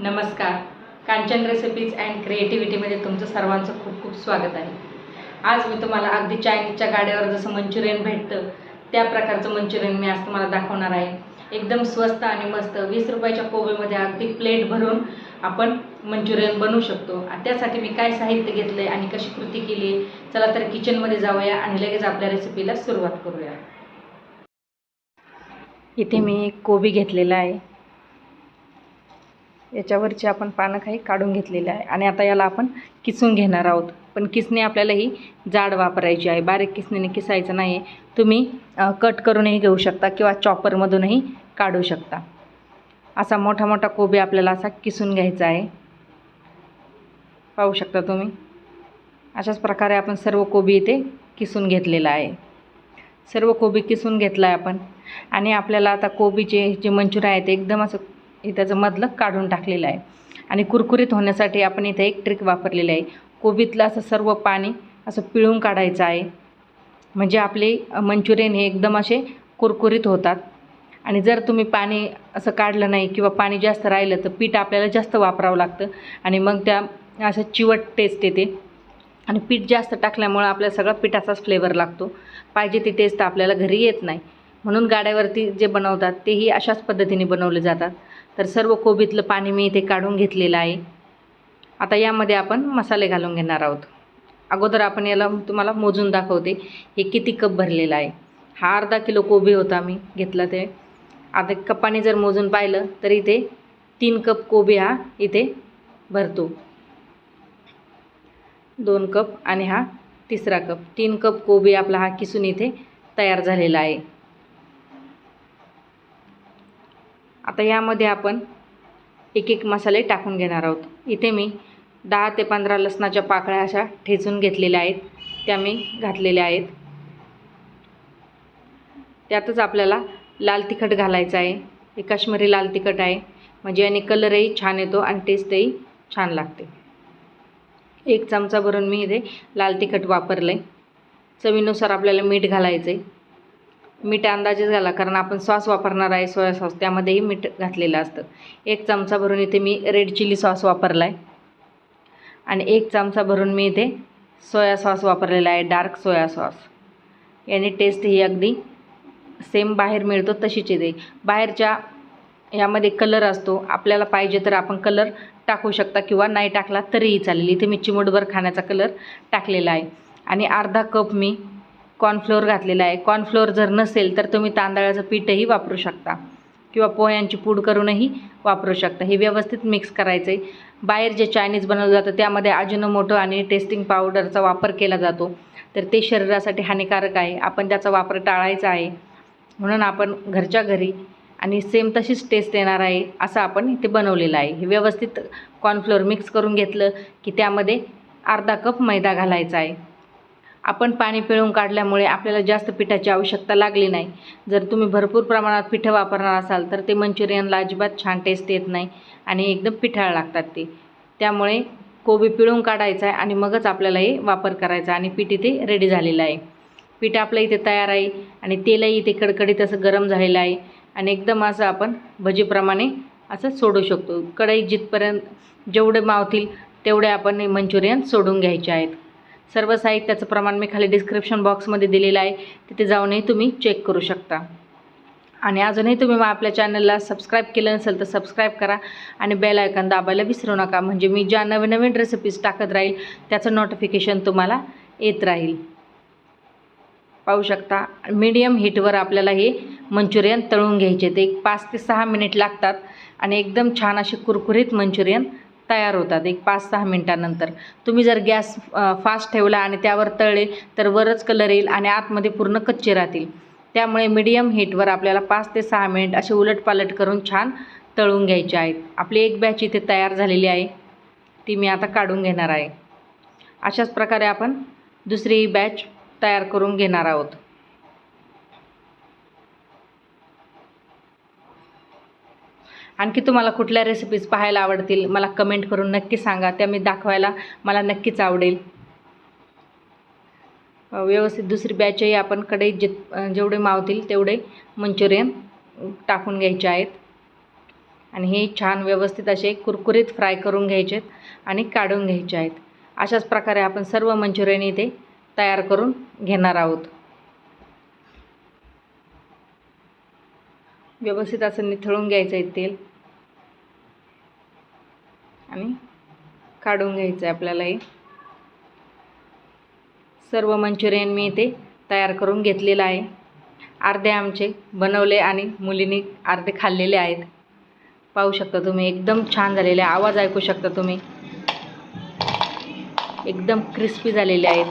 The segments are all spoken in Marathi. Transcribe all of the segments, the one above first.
नमस्कार. कांचन रेसिपीज अँड क्रिएटिव्हिटीमध्ये तुमचं सर्वांचं खूप खूप स्वागत आहे. आज मी तुम्हाला अगदी चायनीजच्या गाड्यावर जसं मंचुरियन भेटतं त्या प्रकारचं मंचुरियन मी आज तुम्हाला दाखवणार आहे. एकदम स्वस्त आणि मस्त वीस रुपयाच्या कोबीमध्ये अगदी प्लेट भरून आपण मंचुरियन बनवू शकतो. आणि त्यासाठी मी काय साहित्य घेतलं आहे आणि कशी कृती केली आहे चला तर किचनमध्ये जाऊया आणि लगेच आपल्या रेसिपीला सुरुवात करूया. इथे मी एक कोबी घेतलेला आहे. याच्यावरची आपण पानं काही काढून घेतलेली आहे. आणि आता याला आपण किसून घेणार आहोत. पण किसणी आपल्याला ही जाड वापरायची आहे. बारीक किसणीने किसायचं नाही आहे. तुम्ही कट करूनही घेऊ शकता किंवा चॉपरमधूनही काढू शकता. असा मोठा मोठा कोबी आपल्याला असा किसून घ्यायचा आहे. पाहू शकता तुम्ही? अशाच प्रकारे आपण सर्व कोबी इथे किसून घेतलेला आहे. सर्व कोबी किसून घेतला आहे आपण. आणि आपल्याला आता कोबीचे जे मंचुरियन आहे ते एकदम असं त्याचं मधलं काढून टाकलेलं आहे. आणि कुरकुरीत होण्यासाठी आपण इथे एक ट्रिक वापरलेली आहे. कोबीतलं असं सर्व पाणी असं पिळून काढायचं आहे. म्हणजे आपले मंचुरियन हे एकदम असे कुरकुरीत होतात. आणि जर तुम्ही पाणी असं काढलं नाही किंवा पाणी जास्त राहिलं तर पीठ आपल्याला जास्त वापरावं लागतं. आणि मग त्या असं चिवट टेस्ट येते. आणि पीठ जास्त टाकल्यामुळं आपल्या सगळा पिठाचाच फ्लेवर लागतो. पाहिजे ती टेस्ट आपल्याला घरी येत नाही. म्हणून गाड्यावरती जे बनवतात तेही अशाच पद्धतीने बनवले जातात. तर सर्व कोबीतलं पाणी मी इथे काढून घेतलेलं आहे. आता यामध्ये आपण मसाले घालून घेणार आहोत. अगोदर आपण याला तुम्हाला मोजून दाखवते. हे किती कप भरलेलं आहे. हा अर्धा किलो कोबी होता मी घेतला ते. आता कपाने जर मोजून पाहिलं तर इथे तीन कप कोबी हा इथे भरतो. दोन कप आणि हा तिसरा कप. तीन कप कोबी आपला हा किसून इथे तयार झालेला आहे. आता यामध्ये आपण एक एक मसाले टाकून घेणार आहोत. इथे मी दहा ते पंधरा लसणाच्या पाकळ्या अशा ठेचून घेतलेल्या आहेत. त्या मी घातलेल्या आहेत. त्यातच आपल्याला लाल तिखट घालायचं आहे. हे काश्मीरी लाल तिखट आहे. म्हणजे याने कलरही छान येतो आणि टेस्टही छान लागते. एक चमचा भरून मी इथे लाल तिखट वापरलं आहे चवीनुसार आपल्याला मीठ घालायचं आहे मीठ अंदाजेच घाला कारण आपण सॉस वापरणार आहे सोया सॉस त्यामध्येही मीठ घातलेलं असतं. एक चमचा भरून इथे मी रेड चिली सॉस वापरला आहे आणि एक चमचा भरून मी इथे सोया सॉस वापरलेला आहे डार्क सोया सॉस. याने टेस्ट ही अगदी सेम बाहेर मिळतो तशीच येते. बाहेरच्या यामध्ये कलर असतो. आपल्याला पाहिजे तर आपण कलर टाकू शकता किंवा नाही टाकला तरीही चालेल. इथे मी चिमटभर खाण्याचा कलर टाकलेला आहे. आणि अर्धा कप मी कॉर्नफ्लोअर घातलेला आहे. कॉर्नफ्लोअर जर नसेल तर तुम्ही तांदळाचं पीठही वापरू शकता किंवा पोह्यांची पूड करूनही वापरू शकता. हे व्यवस्थित मिक्स करायचं आहे बाहेर जे चायनीज बनवलं जातं त्यामध्ये अजिनोमोटो आणि टेस्टिंग पावडरचा वापर केला जातो. तर ते शरीरासाठी हानिकारक आहे. आपण त्याचा वापर टाळायचा आहे. म्हणून आपण घरच्या घरी आणि सेम तशीच टेस्ट येणार आहे असं आपण इथे बनवलेलं आहे. हे व्यवस्थित कॉर्नफ्लोअर मिक्स करून घेतलं की त्यामध्ये अर्धा कप मैदा घालायचा आहे. आपण पाणी पिळून काढल्यामुळे आपल्याला जास्त पिठाची आवश्यकता लागली नाही. जर तुम्ही भरपूर प्रमाणात पिठं वापरणार असाल तर ते मंचुरियनला अजिबात छान टेस्ट येत नाही आणि एकदम पिठाळ लागतात ते. त्यामुळे कोबी पिळून काढायचा आहे आणि मगच आपल्याला हे वापर करायचा आणि पीठ इथे रेडी झालेलं आहे. पीठ आपलं इथे तयार आहे आणि तेलही इथे कडकडीत असं गरम झालेलं आहे आणि एकदम असं आपण भजीप्रमाणे असं सोडू शकतो. कढई जिथपर्यंत जेवढे मावतील तेवढे आपण हे मंचुरियन सोडून घ्यायचे आहेत. सर्व साहित्याचं प्रमाण मी खाली डिस्क्रिप्शन बॉक्समध्ये दिलेलं आहे. तिथे जाऊनही तुम्ही चेक करू शकता. आणि अजूनही तुम्ही मग आपल्या चॅनलला सबस्क्राईब केलं नसेल तर सबस्क्राईब करा आणि बेल आयकन दाबायला विसरू नका. म्हणजे मी ज्या नवीन नवीन रेसिपीज टाकत राहील त्याचं नोटिफिकेशन तुम्हाला येत राहील. पाहू शकता मीडियम हीटवर आपल्याला हे मंचुरियन तळून घ्यायचे. ते एक पाच ते सहा मिनिट लागतात आणि एकदम छान असे कुरकुरीत मंचुरियन तयार होतात एक पाच सहा मिनटानंतर. तुम्ही जर गॅस फास्ट ठेवला आणि त्यावर तळले तर वरच कलर येईल आणि आतमध्ये पूर्ण कच्चे राहतील. त्यामुळे मीडियम हीटवर आपल्याला पाच ते सहा मिनिट असे उलटपालट करून छान तळून घ्यायचे आहेत. आपली एक बॅच इथे तयार झालेली आहे. ती मी आता काढून घेणार आहे. अशाच प्रकारे आपण दुसरी बॅच तयार करून घेणार आहोत. आणखी तुम्हाला कुठल्या रेसिपीज पाहायला आवडतील मला कमेंट करून नक्की सांगा. त्या मी दाखवायला मला नक्कीच आवडेल. व्यवस्थित दुसरी बॅचही आपण कडे जित जेवढे मावतील तेवढे मंचुरियन टाकून घ्यायचे आहेत. आणि हे छान व्यवस्थित असे कुरकुरीत फ्राय करून घ्यायचे आहेत आणि काढून घ्यायचे आहेत. अशाच प्रकारे आपण सर्व मंचुरियन इथे तयार करून घेणार आहोत. व्यवस्थित असं निथळून घ्यायचं आहे तेल. आणि काढून घ्यायचं आहे आपल्याला हे सर्व मंचुरियन मी इथे तयार करून घेतलेलं आहे. अर्धे आमचे बनवले आणि मुलींनी अर्धे खाल्लेले आहेत. पाहू शकता तुम्ही एकदम छान झालेले आहे. आवाज ऐकू शकता तुम्ही. एकदम क्रिस्पी झालेले आहेत.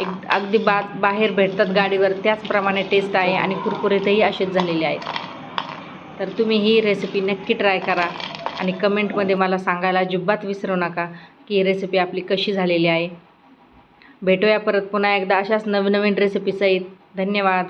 एक अगदी बा बाहेर भेटतात गाडीवर त्याचप्रमाणे टेस्ट आहे आणि कुरकुरीतही असेच झालेले आहेत. तर तुम्ही ही रेसिपी नक्की ट्राय करा. आणि कमेंटमध्ये मला सांगायला अजिबात विसरू नका की ही रेसिपी आपली कशी झालेली आहे. भेटूया परत पुन्हा एकदा अशाच नवनवीन रेसिपी सहित. धन्यवाद.